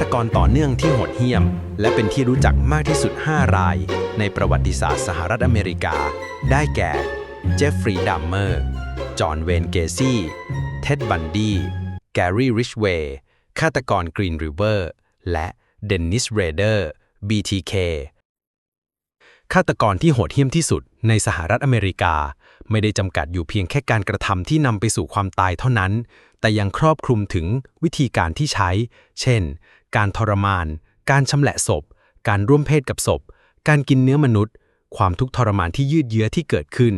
ตกรต่อเนื่องที่โหดเหี้ยม และเป็นที่รู้จักมากที่สุด 5 ราย ในประวัติศาสตร์สหรัฐอเมริกา ได้แก่ เจฟฟรีย์ดัมเมอร์ จอห์นเวนเกซี่ เท็ดบันดีแกรี่ริชเวย์ฆาตกรกรีนริเวอร์ และเดนนิสเรเดอร์ BTK ฆาตกรที่โหดเหี้ยมที่สุดในสหรัฐอเมริกา ไม่ได้จำกัดอยู่เพียงแค่การกระทำที่นำไปสู่ความตายเท่านั้น แต่ยังครอบคลุมถึงวิธีการที่ใช้ เช่น การทรมาน การชำแหละศพ การร่วมเพศกับศพ การกินเนื้อมนุษย์ ความทุกข์ทรมานที่ยืดเยื้อที่เกิดขึ้น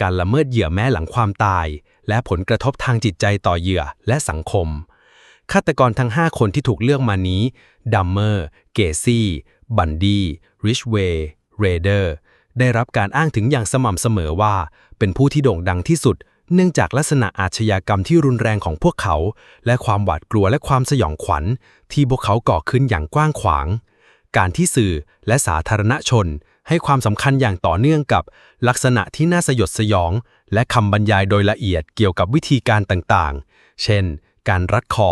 การละเมิดเหยื่อแม้หลังความตาย และผลกระทบทางจิตใจต่อเหยื่อและสังคม ฆาตกรทั้ง 5 คนที่ถูกเลือกมานี้ ดัมเมอร์ เกซี่ บันดี ริชเวย์ เรเดอร์ ได้รับการอ้างถึงอย่างสม่ำเสมอว่า เป็นผู้ที่โด่งดังที่สุด เนื่องจากลักษณะอาชญากรรมที่รุนแรงของพวกเขา และความหวาดกลัวและความสยองขวัญ ที่พวกเขาก่อขึ้นอย่างกว้างขวาง การที่สื่อและสาธารณชน ให้ความสำคัญอย่างต่อเนื่องกับ ลักษณะที่น่าสยดสยอง และคำบรรยายโดยละเอียดเกี่ยวกับวิธีการต่างๆ เช่น การรัดคอ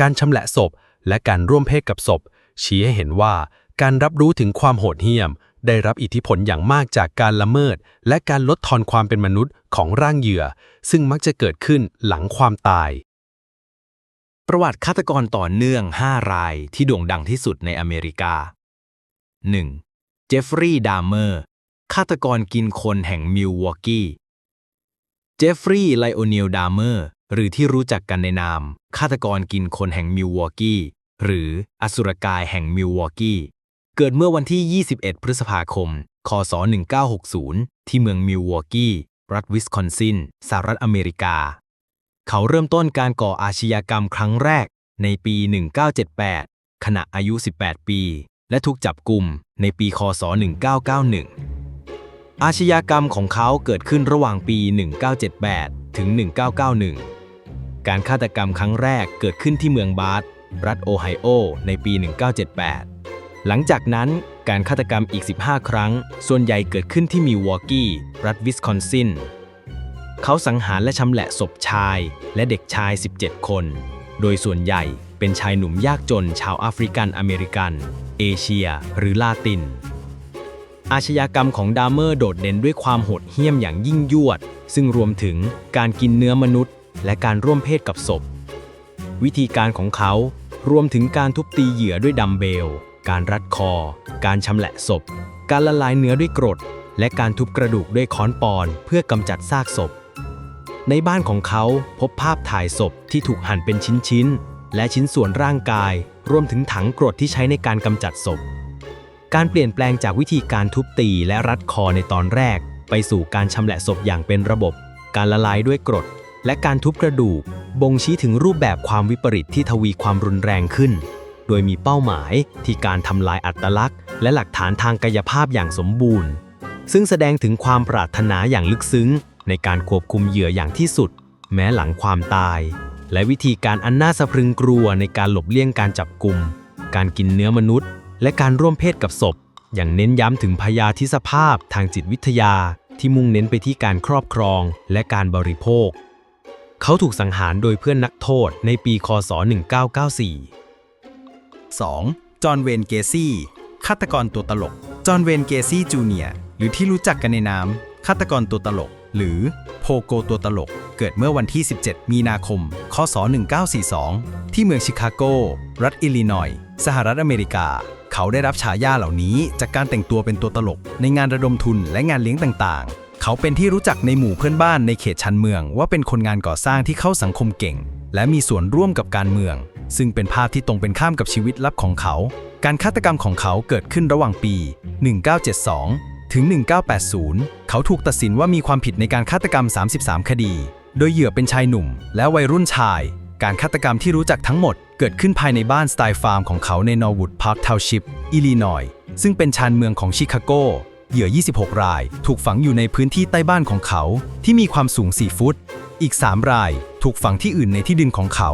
การชำแหละศพ และการร่วมเพศกับศพชี้ให้เห็นว่าการรับรู้ถึงความโหดเหี้ยม ได้รับอิทธิพลอย่างมากจากการละเมิด และการลดทอนความเป็นมนุษย์ของร่างเหยื่อ ซึ่งมักจะเกิดขึ้นหลังความตาย ประวัติฆาตกรต่อเนื่อง 5 รายที่โด่งดังที่สุดในอเมริกา 1. เจฟฟรีย์ดามเมอร์ฆาตกรกินคนแห่งมิลวอกกี้เจฟฟรีย์ไลโอเนลดามเมอร์ หรือที่รู้จักกันในนาม ฆาตกรกินคนแห่งมิลวอกกี้ หรืออสุรกายแห่งมิลวอกกี้ เกิดเมื่อวันที่ 21 พฤษภาคม คศ 1960 ที่เมืองมิลวอกกี้ รัฐวิสคอนซิน สหรัฐอเมริกา เขาเริ่มต้นการก่ออาชญากรรมครั้งแรกในปี 1978 ขณะอายุ 18 ปี และถูกจับกลุ่มในปี คศ 1991 อาชญากรรมของเขาเกิดขึ้นระหว่างปี 1978 ถึง 1991 การฆาตกรรมครั้งแรกเกิดขึ้นที่เมืองบาร์ตรัฐโอไฮโอ ในปี 1978 หลังจากนั้นการฆาตกรรมอีก 15 ครั้ง ส่วนใหญ่เกิดขึ้นที่มิวอกกี้ รัฐวิสคอนซิน เขาสังหารและชำแหละศพชายและเด็กชาย 17 คน โดยส่วนใหญ่เป็นชายหนุ่มยากจนชาวแอฟริกันอเมริกัน เอเชีย หรือลาติน อาชญากรรมของดามเมอร์โดดเด่นด้วยความโหดเหี้ยมอย่างยิ่งยวด ซึ่งรวมถึงการกินเนื้อมนุษย์ และการร่วมเพศกับศพ วิธีการของเขารวมถึงการทุบตีเหยื่อด้วยดัมเบล การรัดคอ การชำแหละศพ การละลายเนื้อด้วยกรด และการทุบกระดูกด้วยค้อนปอนเพื่อกำจัดซากศพ ในบ้านของเขาพบภาพถ่ายศพที่ถูกหั่นเป็นชิ้นๆ และชิ้นส่วนร่างกาย รวมถึงถังกรดที่ใช้ในการกำจัดศพ การเปลี่ยนแปลงจากวิธีการทุบตีและรัดคอในตอนแรก ไปสู่การชำแหละศพอย่างเป็นระบบ การละลายด้วยกรด และการทุบกระดูก บ่งชี้ถึงรูปแบบความวิปริตที่ทวีความรุนแรงขึ้น โดยมีเป้าหมายที่การทำลายอัตลักษณ์ และหลักฐานทางกายภาพอย่างสมบูรณ์ ซึ่งแสดงถึงความปรารถนาอย่างลึกซึ้ง ในการควบคุมเหยื่ออย่างที่สุด แม้หลังความตาย และวิธีการอันน่าสะพรึงกลัวในการหลบเลี่ยงการจับกลุ่ม การกินเนื้อมนุษย์ และการร่วมเพศกับศพ อย่างเน้นย้ำถึงพยาธิสภาพทางจิตวิทยาที่มุ่งเน้นไปที่การครอบครองและการบริโภค เขาถูกสังหารโดยเพื่อนนักโทษในปี คศ 1994 2. จอห์นเวนเกซี่ฆาตกรตัวตลก จอห์นเวนเกซี่จูเนียร์หรือที่รู้จักกันในนามฆาตกรตัวตลก หรือโพโกตัวตลก เกิดเมื่อวันที่ 17 มีนาคม คศ 1942 ที่เมืองชิคาโก รัฐอิลลินอยส์สหรัฐอเมริกา เขาได้รับฉายาเหล่านี้จากการแต่งตัวเป็นตัวตลก ในงานระดมทุนและงานเลี้ยงต่างๆ เขาเป็นที่รู้จักในหมู่เพื่อนบ้านในเขตชันเมือง ว่าเป็นคนงานก่อสร้างที่เข้าสังคมเก่ง และมีส่วนร่วมกับการเมือง ซึ่งเป็นภาพที่ตรงเป็นข้ามกับชีวิตลับของเขา การฆาตกรรมของเขาเกิดขึ้นระหว่างปี 1972 ถึง 1980 เขาถูกตัดสินว่ามีความผิดในการฆาตกรรม 33 คดี โดยเหยื่อเป็นชายหนุ่ม และวัยรุ่นชาย การฆาตกรรมที่รู้จักทั้งหมด เกิดขึ้นภายในบ้านสไตล์ฟาร์มของเขาในนอร์วูดพาร์คทาวชิพอิลลินอยส์ซึ่งเป็นชานเมืองของชิคาโกเหยื่อ 26 ราย ถูกฝังอยู่ในพื้นที่ใต้บ้านของเขา ที่มีความสูง 4 ฟุต อีก 3 รายถูกฝังที่อื่นในที่ดินของเขา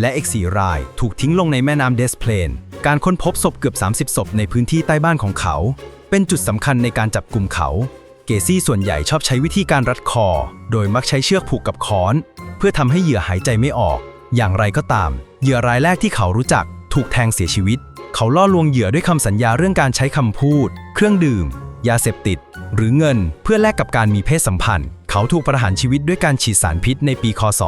และอีก 4 รายถูกทิ้งลงในแม่น้ำเดสเพลน การค้นพบศพเกือบ 30 ศพในพื้นที่ใต้บ้านของเขา เป็นจุดสำคัญในการจับกลุ่มเขา เกซี่ส่วนใหญ่ชอบใช้วิธีการรัดคอ โดยมักใช้เชือกผูกกับค้อน เพื่อทำให้เหยื่อหายใจไม่ออก อย่างไรก็ตาม เหยื่อรายแรกที่เขารู้จัก ถูกแทงเสียชีวิต เขาล่อลวงเหยื่อด้วยคำสัญญาเรื่องการใช้คำพูด เครื่องดื่ม ยาเสพติด หรือเงินเพื่อแลกกับการมีเพศสัมพันธ์ เขาถูกประหารชีวิตด้วยการฉีดสารพิษในปีคศ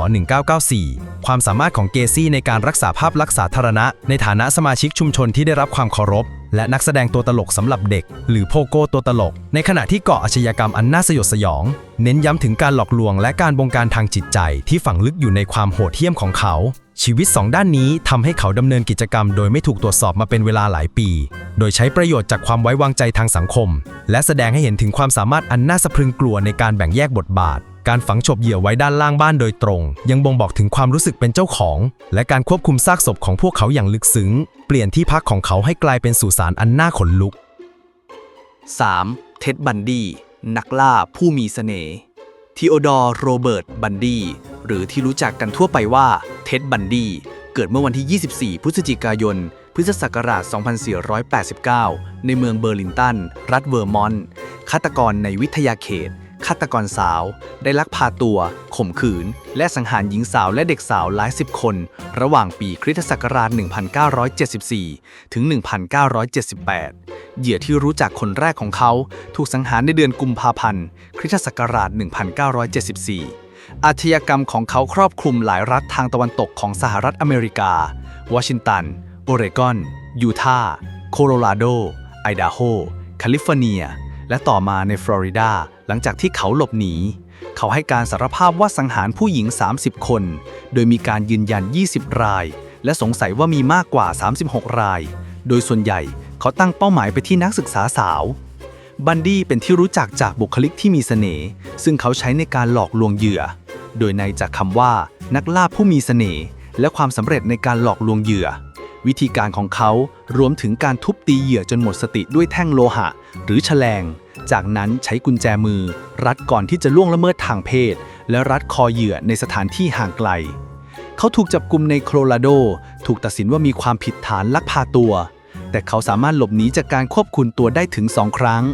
1994 ความสามารถของเกซี่ในการรักษาภาพลักษณ์สาธารณะ ในฐานะสมาชิกชุมชนที่ได้รับความเคารพ และนักแสดงตัวตลกสำหรับเด็ก หรือโพโกตัวตลก ในขณะที่เกาะอาชญากรรมอันน่าสยดสยอง เน้นย้ำถึงการหลอกลวงและการบงการทางจิตใจที่ฝังลึกอยู่ในความโหดเหี้ยมของเขา ชีวิตสองด้านนี้ทำให้เขาดำเนินกิจกรรม โดยไม่ถูกตรวจสอบมาเป็นเวลาหลายปี โดยใช้ประโยชน์จากความไว้วางใจทางสังคม และแสดงให้เห็นถึงความสามารถอันน่าสะพรึงกลัวในการแบ่งแยกบทบาท การฝังฉบเหยื่อไว้ด้านล่างบ้านโดยตรง ยังบ่งบอกถึงความรู้สึกเป็นเจ้าของ และการควบคุมซากศพของพวกเขาอย่างลึกซึ้ง เปลี่ยนที่พักของเขาให้กลายเป็นสุสานอันน่าขนลุก 3. เท็ดบันดี้นักล่าผู้มีเสน่ห์ทีโอดอร์โรเบิร์ตบันดี้ หรือที่รู้จักกันทั่วไปว่าเท็ดบันดี้เกิดเมื่อวันที่ 24 พฤศจิกายน พุทธศักราช 2489 ในเมืองเบอร์ลินตัน รัฐเวอร์มอนต์ฆาตกรในวิทยาเขตฆาตกรสาว ได้ลักพาตัว ข่มขืน และสังหารหญิงสาวและเด็กสาวหลายสิบคน ระหว่างปีคริสตศักราช 1974 ถึง 1978 เหยื่อที่รู้จักคนแรกของเขา ถูกสังหารในเดือนกุมภาพันธ์ คริสตศักราช 1974 อาชญากรรมของเขาครอบคลุมหลายรัฐทางตะวันตกของสหรัฐอเมริกา วอชิงตัน โอเรกอน ยูทาห์ โคโลราโด ไอดาโฮ แคลิฟอร์เนีย และต่อมาในฟลอริดา หลังจากที่เขาหลบหนี เขาให้การสารภาพว่าสังหารผู้หญิง 30 คน โดยมีการยืนยัน 20 ราย และสงสัยว่ามีมากกว่า 36 ราย โดยส่วนใหญ่เขาตั้งเป้าหมายไปที่นักศึกษาสาว บันดี้เป็นที่รู้จักจากบุคลิกที่มีเสน่ห์ซึ่งเขาใช้ในการหลอกลวงเหยื่อ โดยในจากคำว่า นักล่าผู้มีเสน่ห์และความสำเร็จในการหลอกลวงเหยื่อ วิธีการของเขารวมถึงการทุบตีเหยื่อจนหมดสติด้วยแท่งโลหะ หรือแฉลง จากนั้นใช้กุญแจมือ รัดก่อนที่จะล่วงละเมิดทางเพศ และรัดคอเหยื่อในสถานที่ห่างไกล เขาถูกจับกลุมในโคโลราโด ถูกตัดสินว่ามีความผิดฐานลักพาตัว แต่เขาสามารถหลบหนีจากการควบคุมตัวได้ถึง2ครั้ง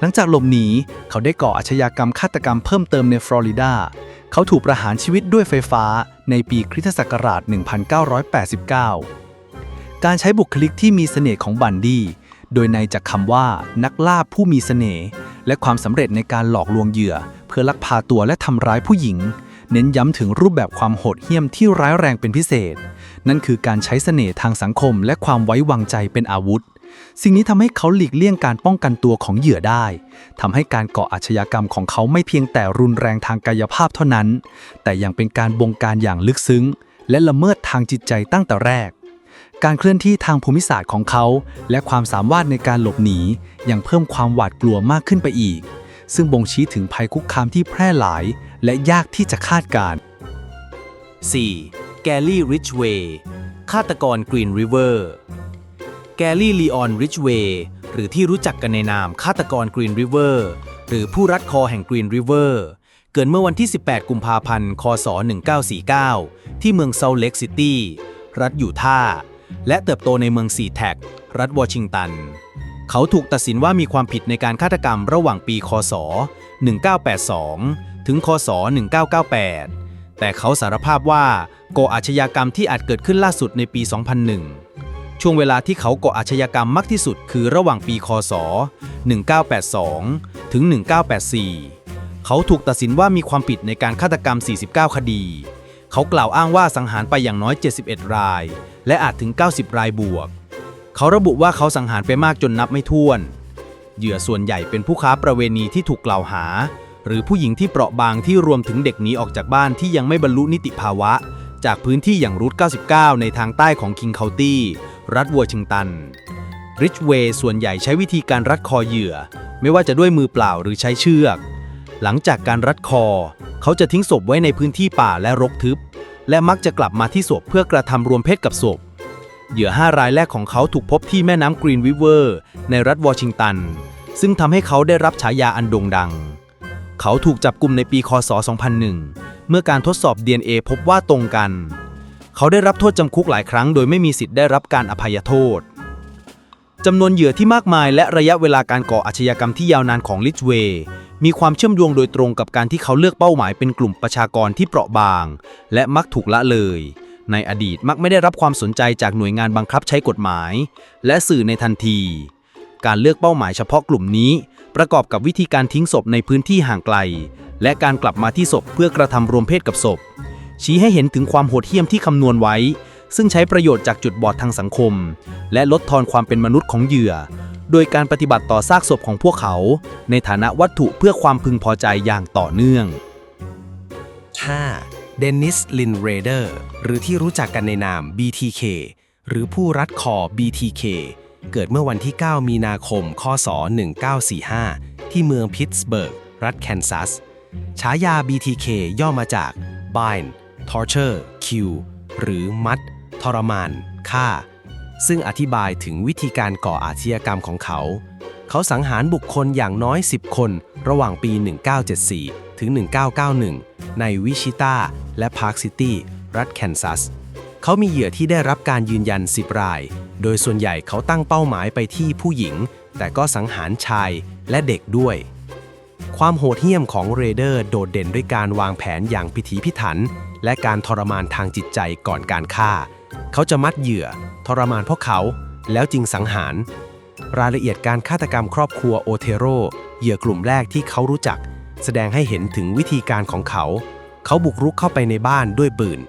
หลังจากหลบหนีเขาได้ก่ออาชญากรรมฆาตกรรมเพิ่มเติมในฟลอริดา เขาถูกประหารชีวิตด้วยไฟฟ้าในปีคริสตศักราช 1989 การใช้บุคลิกที่มีเสน่ห์ของบันดี้ โดยในจากคำว่านักล่าผู้มีเสน่ห์และความสำเร็จในการหลอกลวงเหยื่อ เพื่อลักพาตัวและทำร้ายผู้หญิง เน้นย้ำถึงรูปแบบความโหดเหี้ยมที่ร้ายแรงเป็นพิเศษ นั่นคือการใช้เสน่ห์ทางสังคมและความไว้วางใจเป็นอาวุธ สิ่งนี้ทำให้เขาหลีกเลี่ยงการป้องกันตัวของเหยื่อได้ทำให้การก่ออาชญากรรมของเขาไม่เพียงแต่รุนแรงทางกายภาพเท่านั้น แต่ยังเป็นการบงการอย่างลึกซึ้ง และละเมิดทางจิตใจตั้งแต่แรก การเคลื่อนที่ทางภูมิศาสตร์ของเขา และความสามารถในการหลบหนียังเพิ่มความหวาดกลัวมากขึ้นไปอีก ซึ่งบ่งชี้ถึงภัยคุกคามที่แพร่หลาย และยากที่จะคาดการณ์ 4. แกลลี่ริชเวย์ฆาตกรกรีนริเวอร์ แกลลี่ลีออนริชเวย์หรือที่รู้จักกันในนามฆาตกรกรีนริเวอร์หรือผู้รัดคอแห่งกรีนริเวอร์เกิดเมื่อวันที่ 18 กุมภาพันธ์ คศ 1949 ที่เมืองเซาเล็กซิตี้ รัฐยูทาห์และเติบโตในเมืองซีแท็ก รัฐวอชิงตัน เขาถูกตัดสินว่ามีความผิดในการฆาตกรรมระหว่างปี คศ 1982 ถึง คศ 1998 แต่เขาสารภาพว่าก่ออาชญากรรมที่อาจเกิดขึ้นล่าสุดในปี 2001 ช่วงเวลาที่เขาก่ออาชญากรรมมากที่สุดคือระหว่างปีคศ 1982 ถึง 1984 เขาถูกตัดสินว่ามีความผิดในการฆาตกรรม 49 คดี เขากล่าวอ้างว่าสังหารไปอย่างน้อย 71 ราย และอาจถึง 90 รายบวก เขาระบุว่าเขาสังหารไปมากจนนับไม่ถ้วน เหยื่อส่วนใหญ่เป็นผู้ค้าประเวณีที่ถูกกล่าวหา หรือผู้หญิงที่เปราะบางที่รวมถึงเด็กหนีออกจากบ้านที่ยังไม่บรรลุนิติภาวะ จากพื้นที่อย่างรูท 99 ในทางใต้ของคิงเคาตี้รัฐวอชิงตันริชเวย์ส่วนใหญ่ใช้วิธีการรัดคอเหยื่อ ไม่ว่าจะด้วยมือเปล่าหรือใช้เชือก หลังจากการรัดคอ เขาจะทิ้งศพไว้ในพื้นที่ป่าและรกทึบ และมักจะกลับมาที่ศพเพื่อกระทำรวมเพศกับศพ เหยื่อ 5 รายแรกของเขาถูกพบที่แม่น้ำกรีนริเวอร์ในรัฐวอชิงตัน ซึ่งทำให้เขาได้รับฉายาอันโด่งดัง เขาถูกจับกลุ่มในปีคศ 2001 เมื่อการทดสอบ DNA พบว่าตรงกัน เขาได้รับโทษจำคุกหลายครั้ง โดยไม่มีสิทธิ์ได้รับการอภัยโทษจำนวนเหยื่อที่มากมายและระยะเวลาการก่ออาชญากรรมที่ยาวนานของลิชเวย์มีความเชื่อมโยงโดยตรงกับการที่เขาเลือกเป้าหมายเป็นกลุ่มประชากรที่เปราะบาง และมักถูกละเลย ในอดีตมักไม่ได้รับความสนใจจากหน่วยงานบังคับใช้กฎหมาย และสื่อในทันที การเลือกเป้าหมายเฉพาะกลุ่มนี้ ประกอบกับวิธีการทิ้งศพในพื้นที่ห่างไกล และการกลับมาที่ศพเพื่อกระทำรวมเพศกับศพ ชี้ให้เห็นถึงความโหดเหี้ยมที่คำนวณไว้ ซึ่งใช้ประโยชน์จากจุดบอดทางสังคม และลดทอนความเป็นมนุษย์ของเหยื่อ โดยการปฏิบัติต่อซากศพของพวกเขา ในฐานะวัตถุเพื่อความพึงพอใจอย่างต่อเนื่อง 5. เดนิส ลินเรเดอร์ หรือที่รู้จักกันในนาม BTK หรือผู้รัดคอ BTK เกิดเมื่อวันที่ 9 มีนาคม คศ 1945 ที่เมืองพิตต์สเบิร์ก รัฐแคนซัส ฉายา BTK ย่อมาจาก bind torture kill หรือมัด ทรมาน ฆ่า ซึ่งอธิบายถึงวิธีการก่ออาชญากรรมของเขา เขาสังหารบุคคลอย่างน้อย 10 คน ระหว่างปี 1974 ถึง 1991 ในวิชิตาและพาร์คซิตี้ รัฐแคนซัส เขามีเหยื่อที่ได้รับการยืนยัน 10 ราย โดยส่วนใหญ่เขาตั้งเป้าหมายไปที่ผู้หญิง แต่ก็สังหารชายและเด็กด้วย ความโหดเหี้ยมของเรเดอร์โดดเด่นด้วยการวางแผนอย่างพิถีพิถัน และการทรมานทางจิตใจก่อนการฆ่า เขาจะมัดเหยื่อ ทรมานพวกเขา แล้วจึงสังหาร รายละเอียดการฆาตกรรมครอบครัวโอเทโรเหยื่อกลุ่มแรกที่เขารู้จัก แสดงให้เห็นถึงวิธีการของเขา เขาบุกรุกเข้าไปในบ้านด้วยปืน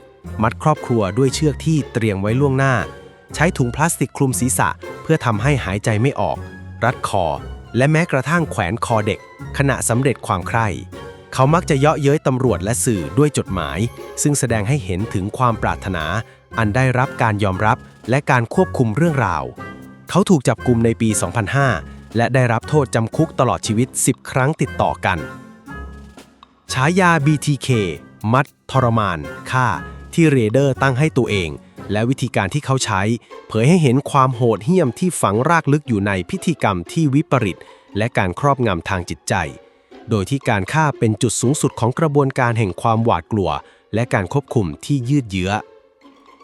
มัดครอบครัวด้วยเชือกที่เตรียมไว้ล่วงหน้า ใช้ถุงพลาสติกคลุมศีรษะ เพื่อทำให้หายใจไม่ออก รัดคอ และแม้กระทั่งแขวนคอเด็ก ขณะสำเร็จความใคร่ เขามักจะเยาะเย้ยตำรวจและสื่อด้วยจดหมาย ซึ่งแสดงให้เห็นถึงความปรารถนา อันได้รับการยอมรับและการควบคุมเรื่องราว เขาถูกจับกลุมในปี 2005 และได้รับโทษจำคุกตลอดชีวิต 10 ครั้งติดต่อกัน ฉายา BTK มัดทรมานฆ่าที่เรเดอร์ตั้งให้ตัวเอง และวิธีการที่เขาใช้ เผยให้เห็นความโหดเหี้ยมที่ฝังรากลึกอยู่ในพิธีกรรมที่วิปริต และการครอบงำทางจิตใจ โดยที่การฆ่าเป็นจุดสูงสุดของกระบวนการแห่งความหวาดกลัว และการควบคุมที่ยืดเยื้อ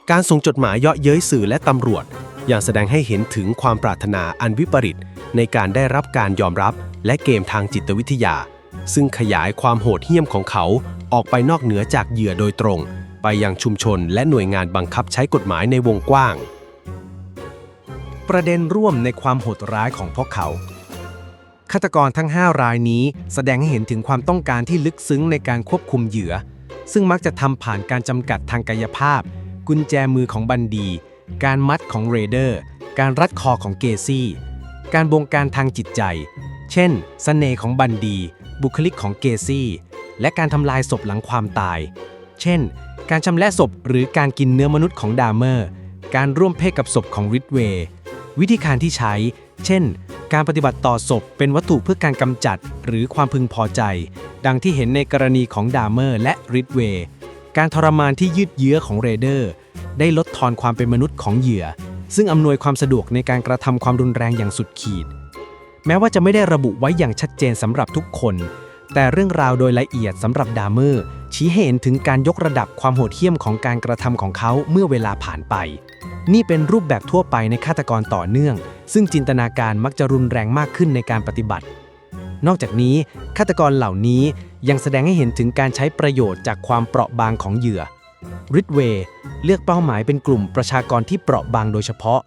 การส่งจดหมายเยาะเย้ยสื่อและตำรวจ อยังแสดงให้เห็นถึงความปรารถนาอันวิปริต ในการได้รับการยอมรับ และเกมทางจิตวิทยา ซึ่งขยายความโหดเหี้ยมของเขาออกไปนอกเหนือจากเหยื่อโดยตรง ไปยังชุมชนและหน่วยงานบังคับใช้กฎหมายในวงกว้าง ประเด็นร่วมในความโหดร้ายของพวกเขาฆาตกรทั้ง 5 รายนี้แสดงให้เห็นถึงความต้องการที่ลึกซึ้งในการควบคุมเหยื่อ ซึ่งมักจะทำผ่านการจำกัดทางกายภาพ กุญแจมือของบันดี การมัดของเรเดอร์ การรัดคอของเกซี่ การบงการทางจิตใจ เช่นสเสน่ห์ของบันดี บุคลิกของเกซี่ และการทำลายศพหลังความตาย เช่น การชำและศพหรือการกินเนื้อมนุษย์ของดาร์เมอร์ การร่วมเพศกับศพของริดเวย์ วิธีการที่ใช้ เช่น การปฏิบัติต่อศพเป็นวัตถุเพื่อการกำจัดหรือความพึงพอใจ ดังที่เห็นในกรณีของดาร์เมอร์และริดเวย์ การทรมานที่ยืดเยื้อของเรเดอร์ ได้ลดทอนความเป็นมนุษย์ของเหยื่อ ซึ่งอำนวยความสะดวกในการกระทำความรุนแรงอย่างสุดขีด แม้ว่าจะไม่ได้ระบุไว้อย่างชัดเจนสำหรับทุกคน แต่เรื่องราวโดยละเอียดสำหรับดาร์เมอร์ ชี้เห็นถึงการยกระดับความโหดเหี้ยมของการกระทำของเขาเมื่อเวลาผ่านไป นี่เป็นรูปแบบทั่วไปในฆาตกรต่อเนื่อง ซึ่งจินตนาการมักจะรุนแรงมากขึ้นในการปฏิบัติ นอกจากนี้ฆาตกรเหล่านี้ยังแสดงให้เห็นถึงการใช้ประโยชน์จากความเปราะบางของเหยื่อริดเวย์เลือกเป้าหมายเป็นกลุ่มประชากรที่เปราะบางโดยเฉพาะ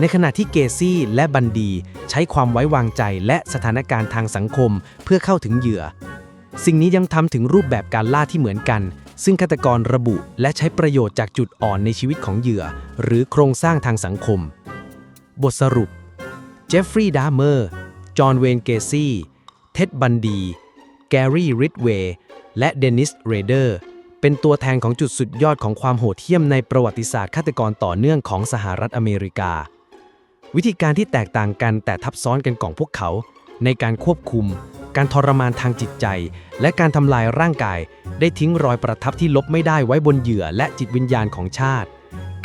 ในขณะที่เกซี่และบันดี ใช้ความไว้วางใจและสถานการณ์ทางสังคมเพื่อเข้าถึงเหยื่อ สิ่งนี้ยังทำถึงรูปแบบการล่าที่เหมือนกัน ซึ่งฆาตกรระบุและใช้ประโยชน์จากจุดอ่อนในชีวิตของเหยื่อ หรือโครงสร้างทางสังคม บทสรุป เจฟฟรีย์ ดาร์เมอร์ จอห์น เวนเกซี่ เท็ด บันดี แกรี่ ริดเวย์ และเดนิส เรเดอร์ เป็นตัวแทนของจุดสุดยอดของความโหดเหี้ยมในประวัติศาสตร์ฆาตกรต่อเนื่องของสหรัฐอเมริกา วิธีการที่แตกต่างกันแต่ทับซ้อนกันของพวกเขา ในการควบคุม การทรมานทางจิตใจ และการทำลายร่างกาย ได้ทิ้งรอยประทับที่ลบไม่ได้ไว้บนเหยื่อและจิตวิญญาณของชาติ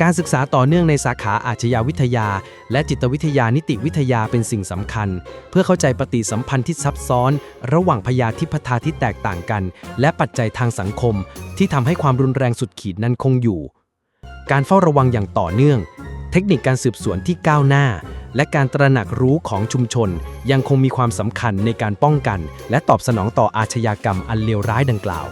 การศึกษาต่อเนื่องในสาขาอาชญาวิทยา และจิตวิทยานิติวิทยาเป็นสิ่งสำคัญ เพื่อเข้าใจปฏิสัมพันธ์ที่ซับซ้อน ระหว่างพยาธิพทาที่แตกต่างกัน และปัจจัยทางสังคม ที่ทำให้ความรุนแรงสุดขีดนั้นคงอยู่ การเฝ้าระวังอย่างต่อเนื่อง เทคนิคการสืบสวนที่ก้าวหน้า และการตระหนักรู้ของชุมชน ยังคงมีความสำคัญในการป้องกัน และตอบสนองต่ออาชญากรรมอันเลวร้ายดังกล่าว